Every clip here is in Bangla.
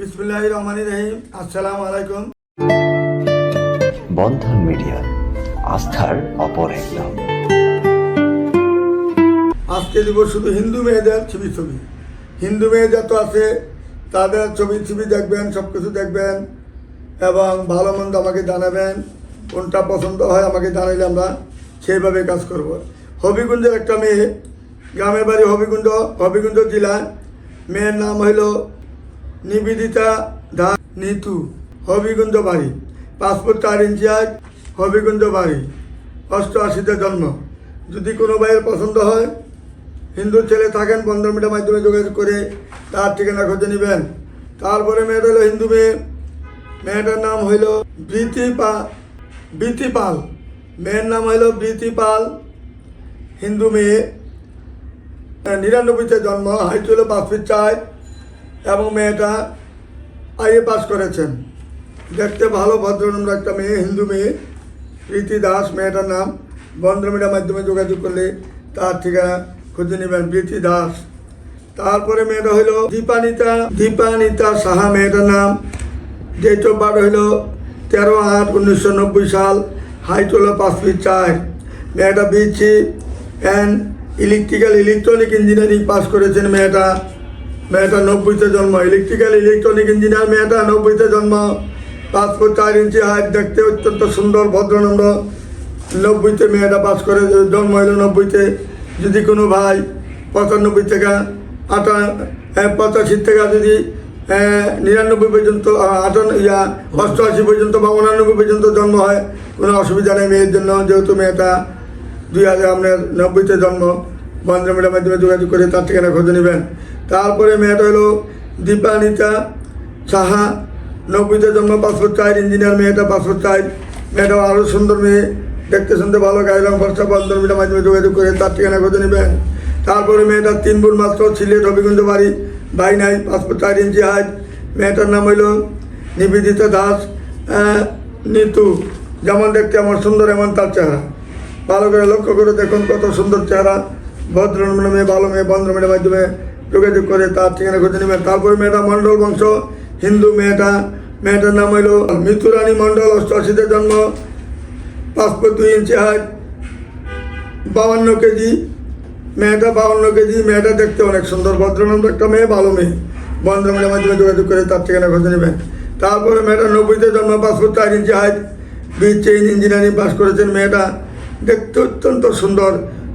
বিসমুল্লাহ রহমান রহিম। আসসালামু আলাইকুম। বন্ধন মিডিয়া আস্থার অপর এক নাম। আজকে দিব শুধু হিন্দু মেয়েদের ছবি ছবি হিন্দু মেয়ে যত আছে তাদের ছবি ছবি দেখবেন সব কিছু দেখবেন এবং ভালো মন্দ আমাকে জানাবেন। কোনটা পছন্দ হয় আমাকে জানাইলে আমরা সেইভাবে কাজ করব। হবিগুঞ্জের একটা মেয়ে গ্রামের বাড়ি হবিগুঞ্জ হবিগুঞ্জ জেলায়। মেয়ের নাম হইল নিবেদিতা দা নিতু হবিগঞ্জ বাড়ি। পাসপোর্ট চার ইঞ্চি আজ হবিগঞ্জ বাড়ি। অষ্টআশিতে জন্ম। যদি কোনো ভাইয়ের পছন্দ হয়, হিন্দু ছেলে থাকেন পনেরো মিটার মাধ্যমে যোগাযোগ করে তার ঠিকানা খুঁজে নেবেন। তারপরে মেয়েটা হলো হিন্দু মেয়ে। মেয়েটার নাম হইল বৃতি পা বৃতি পাল। মেয়ের নাম হইল বৃতি পাল, হিন্দু মেয়ে। নিরানব্বইতে জন্ম, হাইট হলো পাঁচ ফিট চার। এবং মেয়েটা আইএ পাস করেছেন। দেখতে ভালো ভদ্রনম্র একটা মেয়ে, হিন্দু মেয়ে, প্রীতি দাস, মেয়েটার নাম বন্ধ মিডিয়ার মাধ্যমে যোগাযোগ করলে তার ঠিকানা খুঁজে নেবেন, প্রীতি দাস। তারপরে মেয়েটা হইল দীপানিতা দীপানিতা সাহা, মেয়েটার নাম ডেট অফ বার্থ হইল তেরো আট উনিশশো নব্বই সাল হাইট হলো পাঁচ ফিট চার। মেয়েটা বিচি and electrical, electronic engineering pass করেছেন মেয়েটা। মেয়েটা নব্বইতে জন্ম ইলেকট্রিক্যাল ইলেকট্রনিক ইঞ্জিনিয়ার মেয়েটা নব্বইতে জন্ম। পাঁচ ফুট চার ইঞ্চি হাইট দেখতে অত্যন্ত সুন্দর ভদ্রনম্র নব্বইতে মেয়েটা পাস করে, জন্ম হইল নব্বইতে। যদি কোনো ভাই পঁচানব্বই থেকে আটা পঁচাশি থেকে যদি নিরানব্বই পর্যন্ত আটান্ন ইয়া, অষ্টআশি পর্যন্ত বা উনানব্বই পর্যন্ত জন্ম হয়, কোনো অসুবিধা নেই মেয়ের জন্য। যেহেতু মেয়েটা দুই হাজার, আপনার নব্বইতে জন্ম। বন্দ্রমেটার মাধ্যমে যোগাযোগ করে তার ঠিকানা খোঁজ নেবেন। তারপরে মেয়েটা হলো দীপানিতা সাহা, নব্বইতে জন্ম, পাসপোর্ট চাই ইঞ্জিনিয়ার মেয়েটা পাসপোর্ট চাই মেয়েটা আরও সুন্দর মেয়ে, দেখতে শুনতে ভালো গায়ে রং ফর্সা বন্দ্রমেটার মাধ্যমে যোগাযোগ করে তার ঠিকানা খোঁজ নেবেন। তারপরে মেয়েটার তিন বোন মাত্র, সিলেট, হবিগঞ্জ বাড়ি ভাই নাই পাসপোর্ট চার ইঞ্চি হাইট মেয়েটার নাম হইল নিবেদিতা দাস নিতু। যেমন দেখতে আমার সুন্দর, এমন তার চেহারা। ভালো করে লক্ষ্য করে দেখুন কত সুন্দর চেহারা। ভদ্র মেয়ে ভালো মেয়ে বন্দ্র মেয়ের মাধ্যমে যোগাযোগ করে তার ঠিকানা খুঁজে নেবেন তারপরে মেয়েটা মণ্ডল বংশ, হিন্দু মেয়েটা। মেয়েটার নাম হইল মিথুরানী মণ্ডল, অষ্টআশিতে জন্ম পাসপোর্ট দুই ইঞ্চি হাইট বাউান্ন কেজি। মেয়েটা বাউন্ন কেজি, মেয়েটা দেখতে অনেক সুন্দর ভদ্রনন্দ একটা মেয়ে, ভালো মেয়ে। বন্ধ মেয়ের মাধ্যমে যোগাযোগ করে তার ঠিকানা খুঁজে নেবেন তারপরে মেয়েটা নব্বইতে জন্ম পাসপোর্ট চার ইঞ্চি হাইট বি চেইন ইঞ্জিনিয়ারিং পাস করেছেন মেয়েটা। দেখতে অত্যন্ত সুন্দর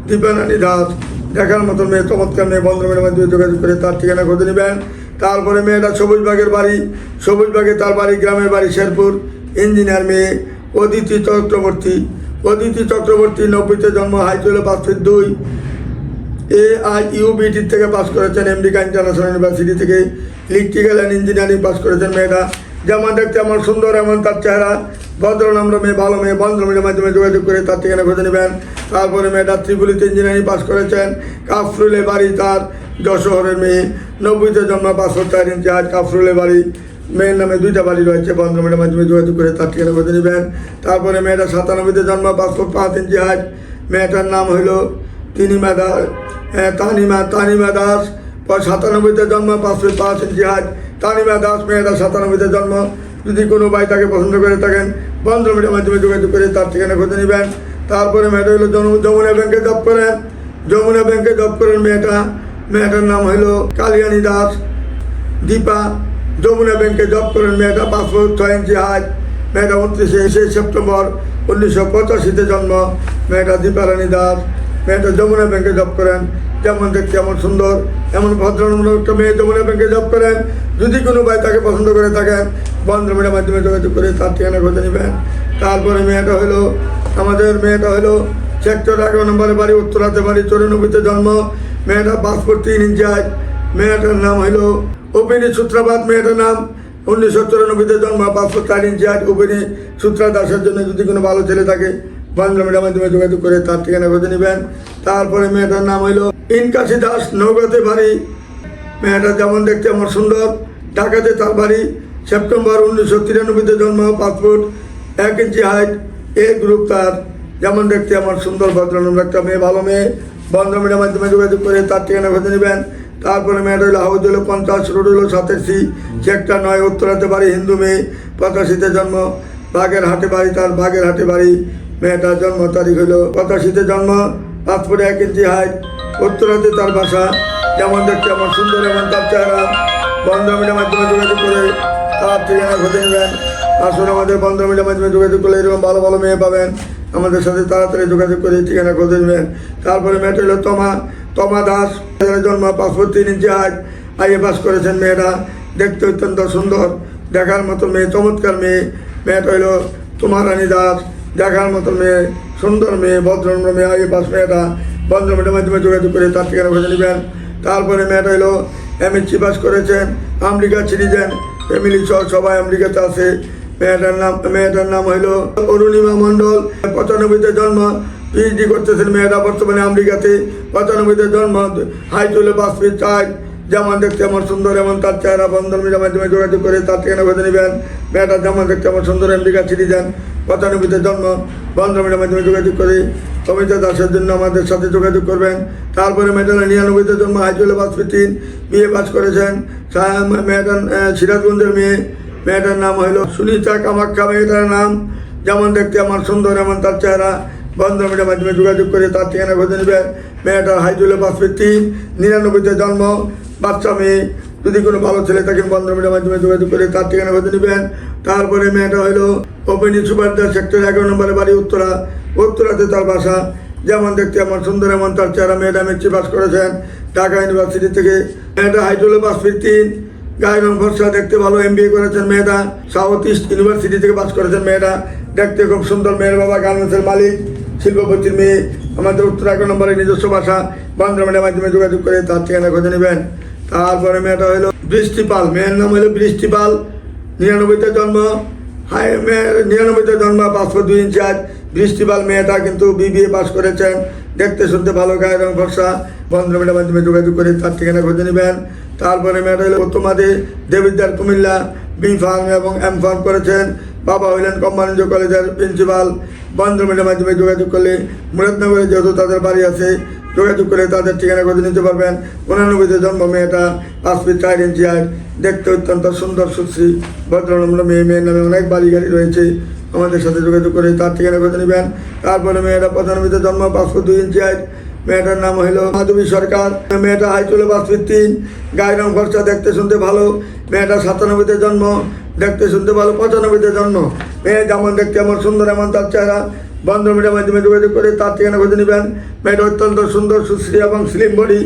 দীপানানী দাস, দেখার মতো মেয়ে, চমৎকার মেয়ে, বন্ধ মেয়ের মাধ্যমে যোগাযোগ করে তার ঠিকানা খুঁজে নেবেন। তারপরে মেয়েটা সবুজবাগের বাড়ি সবুজবাগে তার বাড়ি, গ্রামের বাড়ি, শেরপুর। ইঞ্জিনিয়ার মেয়ে, অদিতি চক্রবর্তী। অদিতি চক্রবর্তী নব্বইতে জন্ম হাইট হলো পাঁচ ফিট দুই। এ আই ইউবিটি থেকে পাস করেছেন আমেরিকা ইন্টারন্যাশনাল ইউনিভার্সিটি থেকে। ইলেকট্রিক্যাল অ্যান্ড ইঞ্জিনিয়ারিং পাস করেছেন মেয়েটা যেমন দেখতে আমার সুন্দর এমন তার চেহারা। ভদ্র নম্র মেয়ে ভালো মেয়ে বন্ধ মেয়ের মাধ্যমে যোগাযোগ করে তার ঠিকানা খুঁজে নেবেন। তারপরে মেয়েটা ত্রিপুলিতে ইঞ্জিনিয়ারিং পাস করেছেন। কাফরুলে বাড়ি তার যশোহরের মেয়ে। নব্বইতে জন্ম পাঁচশো চার ইঞ্চি আজ কাফরুলে বাড়ি। মেয়ের নামে দুইটা বাড়ি রয়েছে বন্ধ মেয়ের মাধ্যমে যোগাযোগ করে তার ঠিকানা খুঁজে নেবেন। তারপরে মেয়েটা সাতানব্বইতে জন্ম পাঁচশো পাঁচ ইঞ্চি হাইট মেয়েটার নাম হইল তিনিমা দাস। হ্যাঁ, তানিমা তানিমা দাস। সাতানব্বইতে জন্ম পাঁচশো পাঁচ হাইট তানিমা দাস মেয়েটা সাতানব্বইতে জন্ম। যদি কোনো ভাই তাকে পছন্দ করে থাকেন বন্ধ মিডিয়ার মাধ্যমে যোগাযোগ করে তার ঠিকানা খুঁজে নেবেন। তারপরে মেয়েটা হলো যমু- যমুনা ব্যাংকে জব করেন। যমুনা ব্যাংকে জব করেন মেয়েটা। মেয়েটার নাম হলো কালিয়ানি দাস। দীপা, যমুনা ব্যাংকে জব করেন মেয়েটা পাসপোর্ট ছয় ইঞ্চি হাইট মেয়েটা উনত্রিশে সেপ্টেম্বর উনিশশো পঁচাশিতে জন্ম। মেয়েটা দীপারানী দাস। মেয়েটা যমুনা ব্যাংকে জব করেন। যেমন দেখতে এমন সুন্দর। এমন ভদ্রনম্র একটা মেয়ে যমুনা ব্যাংকে জব করেন, যদি কোনো ভাই তাকে পছন্দ করে থাকেন বন্ধ মেয়ের মাধ্যমে যোগাযোগ করে তার ঠিকানা খুঁজে নেবেন। তারপরে মেয়েটা হলো, আমাদের মেয়েটা হলো সেক্টর এগারো নম্বরে বাড়ি, উত্তরাতে বাড়ি, চৌরানব্বইতে জন্ম। মেয়েটা পাসপোর্ট তিন ইঞ্চি মেয়েটার নাম হইল অপিনী সূত্রাবাদ মেয়েটার নাম উনিশশো চুরানব্বইতে জন্ম পাঁচশো চার ইঞ্চি আট অপিনী সূত্রা দাসের জন্য যদি কোনো ভালো ছেলে থাকে মিডিয়ার মাধ্যমে যোগাযোগ করে তার ঠিকানা খুঁজে নেবেন। তারপরে মেয়েটার নাম হইল ইনকাশি দাস নৌকাতে বাড়ি। মেয়েটা যেমন দেখতে আমার সুন্দর, ঢাকাতে তার বাড়ি। সেপ্টেম্বর উনিশশো তিরানব্বইতে জন্ম পাসপোর্ট এক ইঞ্চি হাইট এ গ্রুপ তার যেমন দেখতে আমার সুন্দর ভদ্রনম্র একটা মেয়ে, ভালো মেয়ে। বন্ধ মিডিয়ার মাধ্যমে যোগাযোগ করে তার ঠিকানা খুঁজে নেবেন। তারপরে মেয়েটা হলো হাউজ হলো পঞ্চাশ রোড হলো সাতাশি। চেকটা নয় উত্তরাতে বাড়ি, হিন্দু মেয়ে। পঁচাশিতে জন্ম বাঘের হাটে বাড়ি, তার বাঘের হাটে বাড়ি। মেয়েটার জন্ম তারিখ হলো পঁচাশিতে জন্ম পাসপোর্টে এক ইঞ্চি হাইট উত্তরাতে তার বাসা যেমন দেখছে আমার সুন্দর, এমন তার চেহারা। বন্ধমিলের মাধ্যমে যোগাযোগ করে তার ঠিকানা খুঁজে নেবেন আসলে আমাদের বন্ধমিলের মাধ্যমে যোগাযোগ করলে এরকম ভালো ভালো মেয়ে পাবেন। আমাদের সাথে তাড়াতাড়ি যোগাযোগ করে ঠিকানা খুঁজে নেবেন। তারপরে মেয়েটা হলো তমা তমা দাস। জন্ম পাসপোর্ট তিন ইঞ্চি হাইট আইএ পাস করেছেন মেয়েরা দেখতে অত্যন্ত সুন্দর, দেখার মতো মেয়ে, চমৎকার মেয়ে। মেয়েটা হলো তোমার রানী দাস। দেখার মতো মেয়ে, সুন্দর মেয়ে ভদ্রনম্র মেয়ে আইএ পাস মেয়েটা। বন্ধমিলের মাধ্যমে যোগাযোগ করে তার ঠিকানা খুঁজে নেবেন। তারপরে মেয়েটা হলো এমএসসি পাস করেছেন, আমেরিকা সিটিজেন ফ্যামিলি সহ সবাই আমেরিকাতে আসে মেয়েটার নাম মেয়েটার নাম হইল অরুণিমা মণ্ডল। পঁচানব্বইতে জন্ম পিএইচডি করতেছেন মেয়েটা বর্তমানে আমেরিকাতে। পঁচানব্বইতে জন্ম হাই পাঁচ ফিট চার যেমন দেখতে আমার সুন্দর, এমন তার চেহারা বন্ধন মিডিয়ার মাধ্যমে যোগাযোগ করে, তার ঠিকানা বেঁধে নেবেন। মেয়েটার যেমন দেখতে আমার সুন্দর আমেরিকা সিটিজেন পঁচানব্বইতে জন্ম, বন্ধন মিডিয়ার মাধ্যমে যোগাযোগ করে। সমিতা দাসের জন্য আমাদের সাথে যোগাযোগ করবেন। তারপরে মেয়েটার নিরানব্বইতে জন্ম হাইজুল পাস তিন বিয়ে পাস করেছেন। মেয়েটার সিরাজগঞ্জের মেয়ে। মেয়েটার নাম হইল সুনিতা কামাখ্যা, মেয়েটার নাম যেমন দেখতে আমার সুন্দর, এমন তার চেহারা। বন্ধ মিডিয়ার মাধ্যমে যোগাযোগ করে তার ঠিকানা খুঁজে নেবেন। মেয়েটার হাইজুল তিন নিরানব্বইতে জন্ম, বাচ্চা মেয়ে। যদি কোনো ভালো ছেলে থাকেন বন্ধ মিডিয়ার মাধ্যমে যোগাযোগ করে তার ঠিকানা খুঁজে নেবেন। তারপরে মেয়েটা হইল ওপেনি সুপারদার সেক্টর এগারো নম্বরে বাড়ি উত্তরা। উত্তরাতে তার বাসা। যেমন দেখতে আমার সুন্দর এমন তার চেহারা মেয়েটা মেট্রি পাস করেছেন ঢাকা ইউনিভার্সিটি থেকে। মেয়েটা পাস তিন গায়ের রং ফর্সা, দেখতে ভালো এম করেছেন মেয়েটা। সাউথ ইস্ট ইউনিভার্সিটি থেকে পাস করেছেন মেয়েটা। দেখতে খুব সুন্দর মেয়ের বাবা, গার্মেন্টসের মালিক। শিল্পপতির মেয়ে, আমাদের উত্তর এগারো নম্বরে নিজস্ব ভাষা বান্ধবের মাধ্যমে যোগাযোগ করে তার ঠিকানা খুঁজে নেবেন। তারপরে মেয়েটা হলো বৃষ্টিপাল। মেয়ের নাম হলো বৃষ্টিপাল। নিরানব্বইতে জন্ম। হাই, মেয়ের নিরানব্বইতে জন্ম পাঁচশো দুই ইঞ্চি আজ বৃষ্টিপাল মেয়েটা কিন্তু বিবিএ পাস করেছেন। দেখতে, শুনতে ভালো, গায়ের রং ভরসা বন্ধমের মাধ্যমে যোগাযোগ করে তার ঠিকানা খুঁজে নেবেন। তারপরে মেয়েটা হলো উত্তমাদে দেবিদ্যার কুমিল্লা বি ফার্ম এবং এম ফার্ম করেছেন। বাবা হইলেন কোম্পানিজ কলেজের প্রিন্সিপাল। বন্ধমের মাধ্যমে যোগাযোগ করলে মুরাদনগরে যেহেতু তাদের বাড়ি আছে, যোগাযোগ করে তাদের ঠিকানা খুঁজে নিতে পারবেন। উনানব্বইতে জন্ম মেয়েটা, পাঁচ ফিট চার ইঞ্চি হাইট, দেখতে অত্যন্ত সুন্দর, সুশ্রী, ভদ্রনম্র মেয়ে। মেয়ের নামে অনেক বাড়ি গাড়ি রয়েছে। আমাদের সাথে যোগাযোগ করে তার ঠিকানা খুঁজে নেবেন। তারপরে মেয়েটা পঁচানব্বইতে জন্ম, পাঁচ ফুট দুই ইঞ্চি হাইট মেয়েটার নাম হলো মাধবী সরকার। মেয়েটা হাই চলে তিন গায়ের রং খরচা দেখতে শুনতে ভালো। মেয়েটা সাতানব্বইতে জন্ম, দেখতে শুনতে ভালো। পঁচানব্বইতে জন্ম। মেয়ে যেমন দেখতে এমন সুন্দর, এমন তার চেহারা। বন্ধ মিডিয়ার মাধ্যমে যোগাযোগ করে তার ঠিকানা খুঁজে নেবেন। মেয়েটা অত্যন্ত সুন্দর, সুশ্রী এবং স্লিম বডি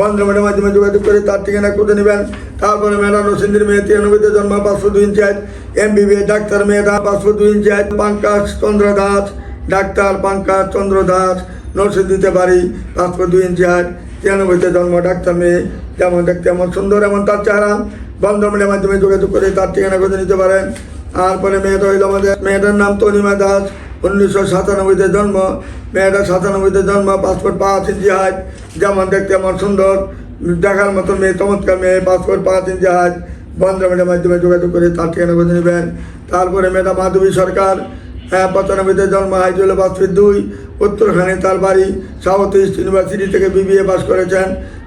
বন্ধ মিডিয়ার মাধ্যমে যোগাযোগ করে তার ঠিকানা খুঁজে নেবেন। তারপরে মেয়েটা নসিন্দির মেয়ে, তিরানব্বইতে জন্ম পাঁচশো দুই ইঞ্চি আজ এম বিবিএ ডাক্তার মেয়েটা পাঁচশো দুই ইঞ্চি আজ পাঙ্কাজ চন্দ্র দাস, ডাক্তার পাঙ্কাজ চন্দ্র দাস। নরসিংদীতে বাড়ি পাঁচশো দুই ইঞ্চি আজ তিরানব্বইতে জন্ম, ডাক্তার মেয়ে, যেমন দেখতে এমন সুন্দর, এমন তার চেহারা। বন্ধ মিডিয়ার মাধ্যমে যোগাযোগ করে তার ঠিকানা খুঁজে নিতে পারেন। তারপরে মেয়েটা হইল আমাদের মেয়েটার নাম তনিমা দাস, উনিশশো সাতানব্বইতে জন্ম। মেয়েটা সাতানব্বইতে জন্ম পাসপোর্ট পাঁচ ইঞ্চি হাইট, যেমন দেখতে আমার সুন্দর। দেখার মতো মেয়ে, চমৎকার মেয়ে পাসপোর্ট পাঁচ ইঞ্চি হাইট। বন্ধমের মাধ্যমে যোগাযোগ করে তার ঠিকানা খুঁজে নেবেন। তারপরে মেয়েটা মাধবী সরকার পঁচানব্বইতে জন্ম হাইজুল পাসপোর্ট দুই। উত্তরখানে তার বাড়ি সাউথ ইস্ট ইউনিভার্সিটি থেকে বিবিএ পাস করেছেন।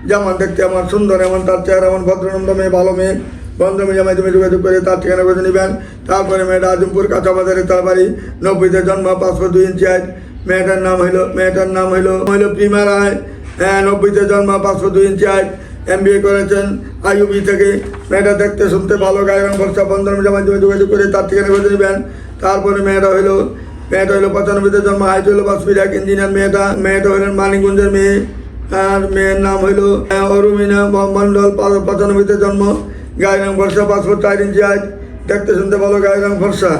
যেমন দেখতে আমার সুন্দর, এমন তার চেহারা, এমন ভদ্রনন্দ মেয়ে, ভালো মেয়ে। বন্ধ মিডিয়ার মাধ্যমে যোগাযোগ করে তার ঠিকানা খুঁজে নেবেন। তারপরে মেয়েটা আজমপুর কাঁচাবাজারে তার বাড়ি। নব্বইতে জন্ম পাঁচশো দুই ইঞ্চি আজ মেয়েটার নাম হইল, মেয়েটার নাম হইল হইল প্রিমা রায়। হ্যাঁ নব্বইতে জন্ম পাঁচশো দুই ইঞ্চি আজ এম বি এ করেছেন আইউবি থেকে। মেয়েটা দেখতে, শুনতে ভালো গায়ন খরচা বন্ধন মিডিয়ার মাধ্যমে যোগাযোগ করে তার ঠিকানা খুঁজে নেবেন। তারপরে মেয়েটা হইল মেয়েটা হইল পঁচানব্বইতে জন্ম হাইট হইল বাসপির ইঞ্জিনিয়ার মেয়েটা মেয়েটা হইলেন মানিকগঞ্জের মেয়ে আর মেয়ের নাম হইল অরুমিনা মণ্ডল পঁচানব্বইতে জন্ম গায়ের রং ফর্সা, পাসপোর্ট চার ইঞ্চি হাইট, দেখতে শুনতে ভালো গায়ের রং ফর্সা।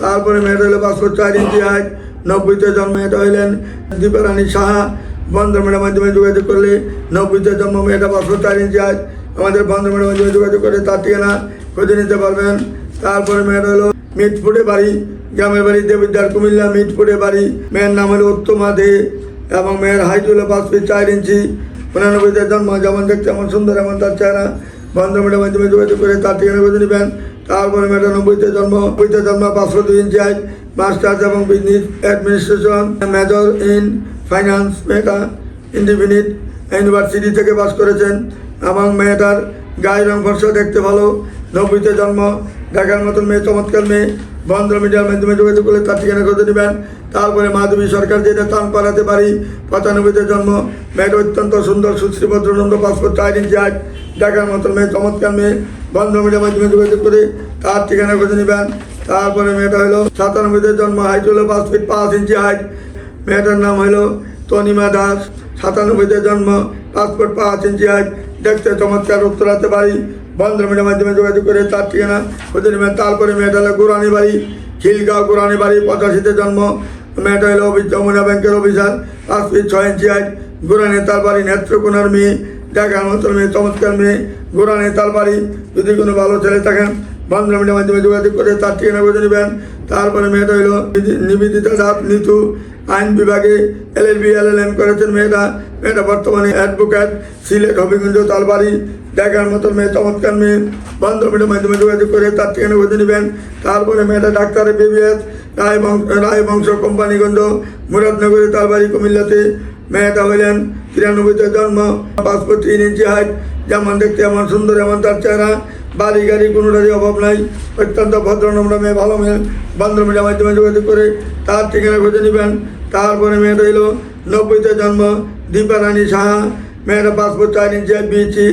তারপরে মেয়েটা হলো পাসপোর্ট চার ইঞ্চি হাইট, নব্বইতে জন্ম, মেয়েটা হইলেন দীপারানী সাহা। বন্ধ বন্ধমের মাধ্যমে যোগাযোগ করলে, নব্বইতে জন্ম, মেয়েটা পাসপোর্ট চার ইঞ্চি হাইট, আমাদের বন্ধ বন্ধমের মাধ্যমে যোগাযোগ করে তার ঠিকানা খুঁজে নিতে পারবেন। তারপরে মেয়েটা হলো মিটফুটে বাড়ি, গ্রামের বাড়ি দেবিদ্যার কুমিল্লা মিটফুটে বাড়ি। মেয়ের নাম হলো উত্তমা দে এবং মেয়ের হাইট হলো পাঁচ ফিট চার ইঞ্চি। উনানব্বইতে জন্ম, যেমন দেখতে এমন সুন্দর এমন তার চেহারা। বন্ধমের মাধ্যমে যোগাযোগ করে তার ঠিকানা খুঁজে নেবেন। তারপরে মেয়েটা নব্বইতে জন্ম নব্বইতে জন্ম, পাঁচশো দুই ইঞ্চি আজ মাস্টার্স এবং business administration major in finance মেয়েটা ইন্ডিফিনিট ইউনিভার্সিটি থেকে পাস করেছেন। এবং মেয়েটার গায়ের রং দেখতে ভালো। নব্বইতে জন্ম দেখার মতন মেয়ে, চমৎকার মেয়ে বন্ধ মিডিয়ার মাধ্যমে যোগাযোগ করলে তার ঠিকানা খুঁজে নেবেন। তারপরে মাধবী সরকার যেটা টান পাড়াতে পারি, পঁচানব্বইতে জন্ম, মেয়েটা অত্যন্ত সুন্দর, সুশ্রী ভদ্রনন্দ পাসপোর্ট চার ইঞ্চি হাইট দেখার মতন মেয়ে, চমৎকার মেয়ে বন্ধ মিডিয়ার মাধ্যমে যোগাযোগ করে তার ঠিকানা খুঁজে নেবেন। তারপরে মেয়েটা হলো সাতানব্বইতে জন্ম, হাইট হলো পাঁচ ফিট পাঁচ ইঞ্চি হাইট, মেয়েটার নাম হলো তনিমা দাস। সাতানব্বইতে জন্ম, পাসপোর্ট পাঁচ ইঞ্চি হাইট, দেখতে চমৎকার, উত্তরাতে বাড়ি বন্ধ মিডিয়ার মাধ্যমে যোগাযোগ করে তার ঠিকানা ওদের মেয়ে তারপরে মেয়েটা হলো গুরানি বাড়ি, খিলগাঁও গুরানি বাড়ি, পঁচাশিতে জন্ম। মেয়েটা হলো যমুনা ব্যাংকের অফিসার। পাঁচ ফিট ছয় ইঞ্চি হাইট। গুরানি তার বাড়ি নেত্রকোনার মেয়ে। দেখার মতন মেয়ে, চমৎকার মেয়ে। গোরানি তার বাড়ি। যদি কোনো ভালো ছেলে থাকেন মিডিয়ার মাধ্যমে যোগাযোগ করে তার ঠিকানা খুঁজে নেবেন। তারপরে মেয়েটা হলো নিবেদিতা দাস নিতু। আইন বিভাগে এল এল বি, এল এম করেছেন মেয়েটা। মেয়েটা বর্তমানে অ্যাডভোকেট, সিলেট হবিগঞ্জ, তালবাড়ি। দেখার মতো মেয়ে, চমৎকার মেয়ে। বন্ধ মিডিয়ার মাধ্যমে যোগাযোগ করে তার ঠিকানা খুঁজে নেবেন। তারপরে মেয়েটা ডাক্তার বিবিএস, রায় বংশ রায় বংশ কোম্পানিগঞ্জ মুরাদনগরে তার বাড়ি কুমিল্লাতে। মেয়েটা হইলেন তিরানব্বইতে জন্ম পাসপোর্ট তিন ইঞ্চি হাইট যেমন দেখতে এমন সুন্দর, এমন তার চেহারা। বাড়ি গাড়ি কোনোটারই অভাব নাই। অত্যন্ত ভদ্র নম্র মেয়ে, ভালো মেয়ে। বন্ধ মিডিয়ার মাধ্যমে যোগাযোগ করে তার ঠিকানা খুঁজে নেবেন। তারপরে মেয়েটা হইল নব্বইতে জন্ম দীপা রানী সাহা। মেয়েটা পাসপোর্ট চার inch BSc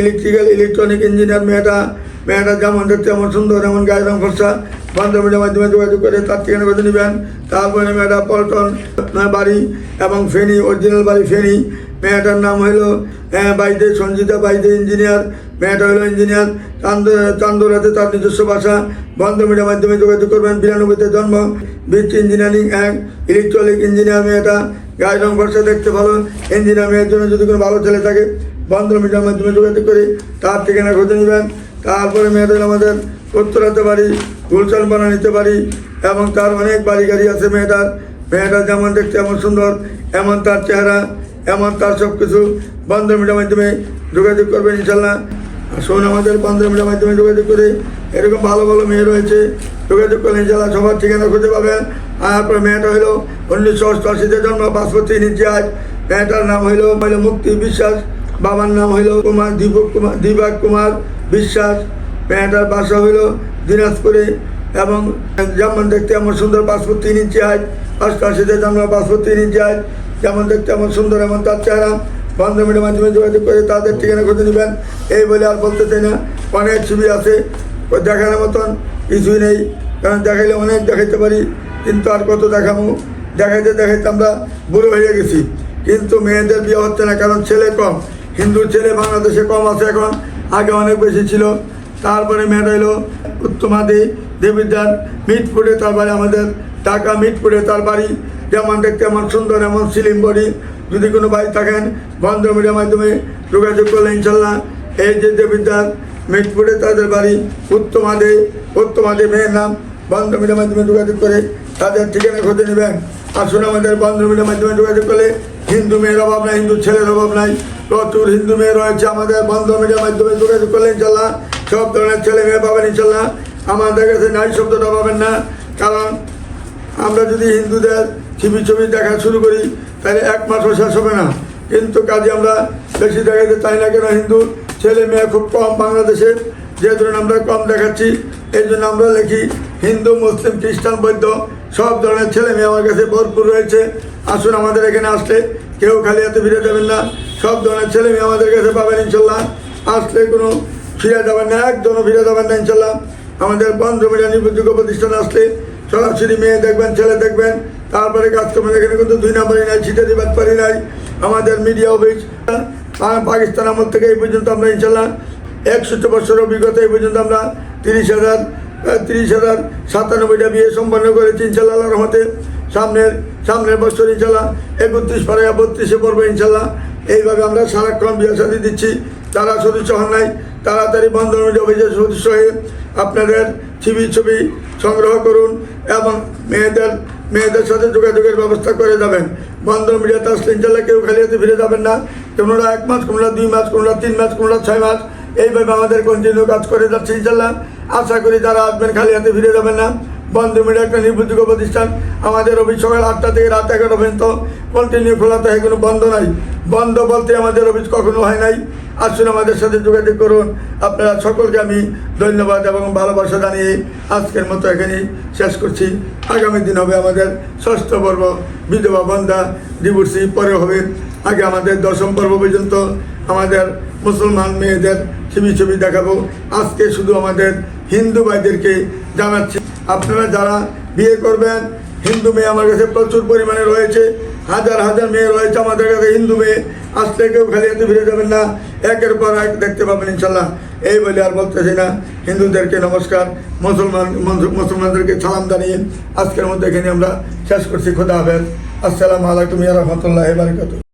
electrical electronic engineer মেয়েটা। মেয়েটা যেমন দেখতে এমন সুন্দর এমন গায়ের রং ফর্সা। বন্ধ মিডিয়ার মাধ্যমে যোগাযোগ করে তার ঠিকানা খুঁজে নেবেন। তারপরে মেয়েটা পল্টন বাড়ি এবং ফেনী অরিজিনাল বাড়ি ফেনী। মেয়েটার নাম আহ, বাইদে সঞ্জিতা বাইদে ইঞ্জিনিয়ার মেয়েটা হলো ইঞ্জিনিয়ার চান্দ চান্দোরাতে তার নিজস্ব ভাষা। বন্ধ মিডিয়ার মাধ্যমে যোগাযোগ করবেন। বিরানব্বইতে জন্ম। বিচ ইঞ্জিনিয়ারিং এক ইলেকট্রনিক ইঞ্জিনিয়ার মেয়েটা। গায়ের রং ফর্সা দেখতে ভালো। ইঞ্জিনিয়ার মেয়ের জন্য যদি কোনো ভালো ছেলে থাকে বন্ধ মিডিয়ার মাধ্যমে যোগাযোগ করে তার ঠিকানা খুঁজে নেবেন। তারপরে মেয়েদের আমাদের উত্তরাতে বাড়ি গুলশান বানা নিতে পারি এবং তার অনেক বাড়ি গাড়ি আছে মেয়েটার। মেয়েটা যেমন দেখতে এমন সুন্দর এমন তার চেহারা। এমন তার সব কিছু বন্ধ মিডিয়ার মাধ্যমে যোগাযোগ করবেন ইনশাল্লাহ শোন আমাদের বন্ধ মিডিয়ার মাধ্যমে যোগাযোগ করে এরকম ভালো ভালো মেয়ে রয়েছে, যোগাযোগ করলে ইনশাল্লাহ সবার ঠিকানা খুঁজে পাবেন। আর মেয়েটা হলো উনিশশো অষ্টআশিতে জন্ম পাসপোর্ট তিন ইঞ্চি আজ মেয়েটার নাম হইল হইল মুক্তি বিশ্বাস, বাবার নাম হইল কুমার দীপক কুমার দিবাক কুমার বিশ্বাস। মেয়েটার বাসা হইল দিনাজপুরে এবং যেমন দেখতে এমন সুন্দর পাসপোর্ট তিন ইঞ্চি হাইট জন্ম তিন ইঞ্চি হাইট যেমন দেখতে এমন সুন্দর, এমন তার চেহারা। বন্ধ মিডিয়ার মাধ্যমে যোগাযোগ করে তাদের ঠিকানা খুঁজে নেবেন। এই বলে আর বলতে চাই না। অনেক ছবি আছে দেখানোর মতন কিছুই নেই। কারণ দেখাইলে অনেক দেখাইতে পারি, কিন্তু আর কত দেখাবো? দেখাইতে দেখাইতে আমরা বুড়ো হয়ে গেছি। কিন্তু মেয়েদের বিয়ে হচ্ছে না, কারণ ছেলে কম। হিন্দু ছেলে বাংলাদেশে কম আছে এখন, আগে অনেক বেশি ছিল। তারপরে মেয়েটা এলো উত্তমাদি দেবীদার মিটপুরে তার বাড়ি, আমাদের ঢাকা মিটপুরে তার বাড়ি। যেমন দেখতে এমন সুন্দর এমন সিলিম বডি যদি কোনো ভাই থাকেন, বন্ধ মিডিয়ার মাধ্যমে যোগাযোগ করলে ইনশাল্লাহ এই যে দেবিদ্যার মিটপুরে তাদের বাড়ি, উত্তমাদে উত্তমাদে মেয়ের নাম, বন্ধ মিডিয়ার মাধ্যমে যোগাযোগ করে তাদের ঠিকানা খুঁজে নেবেন। আসুন আমাদের বন্ধ মিডিয়ার মাধ্যমে যোগাযোগ করলে হিন্দু মেয়ের অভাব নাই, হিন্দু ছেলের অভাব নাই, প্রচুর হিন্দু মেয়ে রয়েছে আমাদের বন্ধ মিডিয়ার মাধ্যমে যোগাযোগ করলে ইনশাল্লাহ সব ধরনের ছেলে মেয়ে পাবেন ইনশাল্লাহ। আমাদের কাছে নাই শব্দটা পাবেন না, কারণ আমরা যদি হিন্দুদের ছবি ছবি দেখা শুরু করি, তাহলে এক মাসও শেষ হবে না। কিন্তু কাজে আমরা বেশি দেখাতে চাই না কেন, হিন্দু ছেলে মেয়ে খুব কম বাংলাদেশে যে ধরুন আমরা কম দেখাচ্ছি, এই জন্য আমরা লিখি হিন্দু, মুসলিম, খ্রিস্টান, বৌদ্ধ, সব ধরনের ছেলে মেয়ে আমার কাছে ভরপুর রয়েছে। আসুন আমাদের এখানে আসলে কেউ খালি হাতে ফিরে যাবেন না, সব ধরনের ছেলে মেয়ে আমাদের কাছে পাবেন ইনশাল্লাহ। আসলে কোনো ফিরে যাবেন না একজনও ফিরে যাবেন না ইনশাল্লাহ। আমাদের বন্ধ মিডিয়া নির্ভরযোগ্য প্রতিষ্ঠান আসলে সরাসরি মেয়ে দেখবেন, ছেলে দেখবেন। তারপরে কাস্টমার এখানে কিন্তু দুই নাম্বারই নাই, ছিটে দিবার পারি নাই, আমাদের মিডিয়া অফিস পাকিস্তান আমল থেকে এই পর্যন্ত আমরা ইনশাল্লাহ একষট্টি বছর অভিজ্ঞতা এই পর্যন্ত আমরা তিরিশ হাজার তিরিশ হাজার সাতানব্বইটা বিয়ে সম্পন্ন করেছি ইনশাল্লাহ রহমতে। সামনের সামনের বছর ইনশাল্লাহ একত্রিশ পারে বত্রিশে পড়ব ইনশাল্লাহ এইভাবে আমরা সারাক্ষণ বিয়ে সাথে দিচ্ছি। তারা সদস্য হন নাই, তাড়াতাড়ি বন্ধন মিডিয়া অফিসের সদস্য হয়ে আপনাদের ছবি ছবি সংগ্রহ করুন এবং মেয়েদের মেয়েদের সাথে যোগাযোগের ব্যবস্থা করে যাবেন। বন্ধন মিডিয়াতে আসলে ইনশাল্লাহ কেউ খালি হাতে ফিরে যাবেন না। কোনোরা এক মাস কোনোরা দুই মাস কোনোরা তিন মাস কোনোরা ছয় মাস, এইভাবে আমাদের কন্টিনিউ কাজ করে যাচ্ছে ইনশাল্লাহ আশা করি যারা আসবেন খালি হাতে ফিরে যাবেন না। বন্ধু মিডিয়া একটা নির্ভরযোগ্য প্রতিষ্ঠান। আমাদের অফিস সকাল আটটা থেকে রাত এগারোটা পর্যন্ত কন্টিনিউ খোলা থাকে, কোনো বন্ধ নাই। বন্ধ বলতে আমাদের অফিস কখনো হয় নাই। আসুন আমাদের সাথে যোগাযোগ করুন। আপনারা সকলকে আমি ধন্যবাদ এবং ভালোবাসা জানিয়ে আজকের মতো এখানেই শেষ করছি। আগামী দিন হবে আমাদের ষষ্ঠ পর্ব। বিধবা বন্ধা ডিভোর্সি পরে হবে। আগে আমাদের দশম পর্ব পর্যন্ত আমাদের মুসলমান মেয়েদের ছবি ছবি দেখাবো। আজকে শুধু আমাদের হিন্দু ভাইদেরকে জানাচ্ছি। আপনারা যারা বিয়ে করবেন, হিন্দু মেয়ে আমার কাছে প্রচুর পরিমাণে রয়েছে। হাজার হাজার মেয়ে রয়েছে আমাদের কাছে হিন্দু মেয়ে। আসলে কেউ খালি হাতে ফিরে যাবেন না। একের পর এক দেখতে পাবেন ইনশাল্লাহ। এই বলে আর বলতেছি না, হিন্দুদেরকে নমস্কার, মুসলমান মুসলমানদেরকে সালাম জানিয়ে আজকের মধ্যে এখানে আমরা শেষ করছি। খোদা হাফেজ। আসসালামু আলাইকুম রহমতুল্লাহ বারকাত